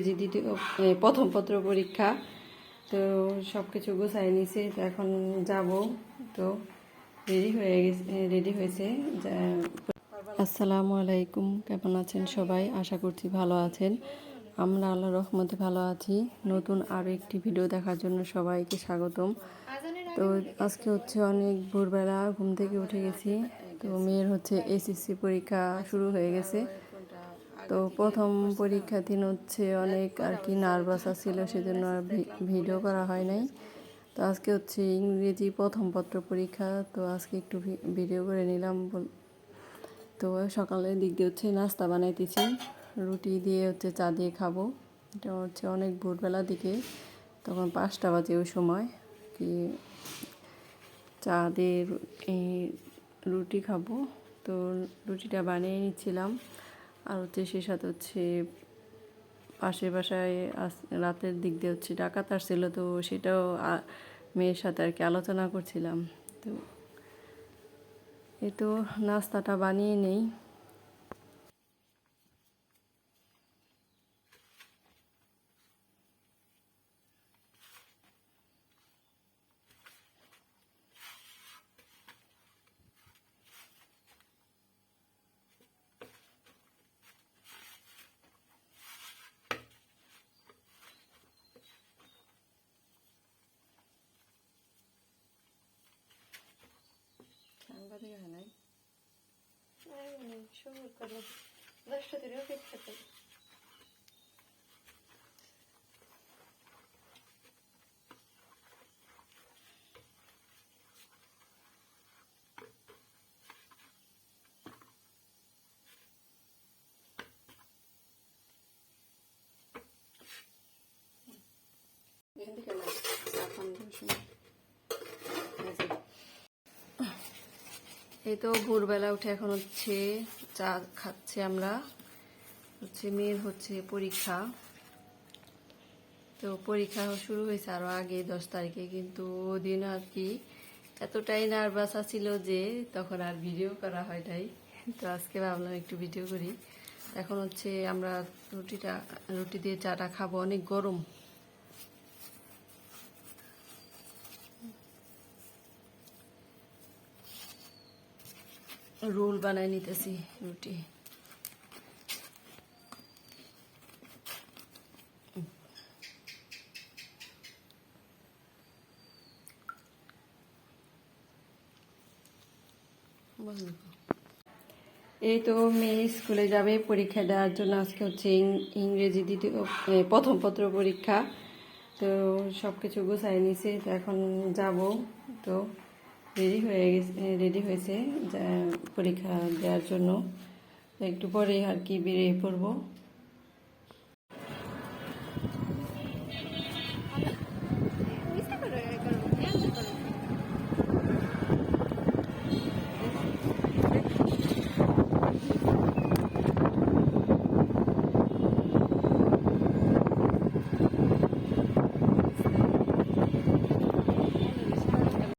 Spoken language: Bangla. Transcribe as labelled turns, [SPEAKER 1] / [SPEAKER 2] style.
[SPEAKER 1] ইংরেজি দ্বিতীয় প্রথম পত্র পরীক্ষা। তো সব কিছু গুছাই নিছে, তো এখন যাব। তো রেডি হয়ে গেছে রেডি হয়েছে। আসসালামু আলাইকুম, কেমন আছেন সবাই? আশা করছি ভালো আছেন। আমরা আল্লাহ রহমতে ভালো আছি। নতুন আরও একটি ভিডিও দেখার জন্য সবাইকে স্বাগতম। তো আজকে হচ্ছে অনেক ভোরবেলা ঘুম থেকে উঠে গেছি। তো মেয়ের হচ্ছে এসএসসি পরীক্ষা শুরু হয়ে গেছে। তো প্রথম পরীক্ষা দিন হচ্ছে অনেক আর কি নার্ভাস ছিল সেজন্য আর ভিডিও করা হয় নাই। তো আজকে হচ্ছে ইংরেজি প্রথম পত্র পরীক্ষা, তো আজকে একটু ভিডিও করে নিলাম তো সকালের দিক দিয়ে হচ্ছে নাস্তা বানাইতেছি। রুটি দিয়ে হচ্ছে চা দিয়ে খাব। এটা হচ্ছে অনেক ভোরবেলার দিকে, তখন পাঁচটা বাজে ওই সময়। কি চা দিয়ে রুটি খাব। তো রুটিটা বানিয়ে নিচ্ছিলাম। আর হচ্ছে সে সাথে হচ্ছে পাশের বাসায় রাতের দিক দিয়ে হচ্ছে ডাকাত আসছিল, তো সেটাও মেয়ের সাথে আর কি আলোচনা করছিলাম। তো এ তো নাস্তাটা বানিয়ে নেই। সাংবাদিক হয় নাই
[SPEAKER 2] শুরু করলাম দশটা দিনে অপেক্ষা করি
[SPEAKER 1] এখান থেকে না এখন সময় এই তো ভোরবেলা উঠে এখন হচ্ছে চা খাচ্ছি আমরা। হচ্ছে মেয়ের হচ্ছে পরীক্ষা। তো পরীক্ষা শুরু হয়েছে আরও আগে, দশ তারিখে, কিন্তু ওদিন আর কি এতটাই নার্ভাস ছিল যে তখন আর ভিডিও করা হয় নাই। তো আজকে ভাবলাম একটু ভিডিও করি। এখন হচ্ছে আমরা রুটিটা, রুটি দিয়ে চাটা খাব, অনেক গরম। রোল বানাই নিতেছি, রুটি। এই তো মেয়ে স্কুলে যাবে, পরীক্ষা দেওয়ার জন্য আজকে হচ্ছে ইংরেজি দ্বিতীয় প্রথম পত্র পরীক্ষা। তো সব কিছু গুছাই নিছে, তো এখন যাব। তো রেডি হয়ে গেছে রেডি হয়েছে পরীক্ষা দেওয়ার জন্য। একটু পরেই আর কি বেরিয়ে পড়ব।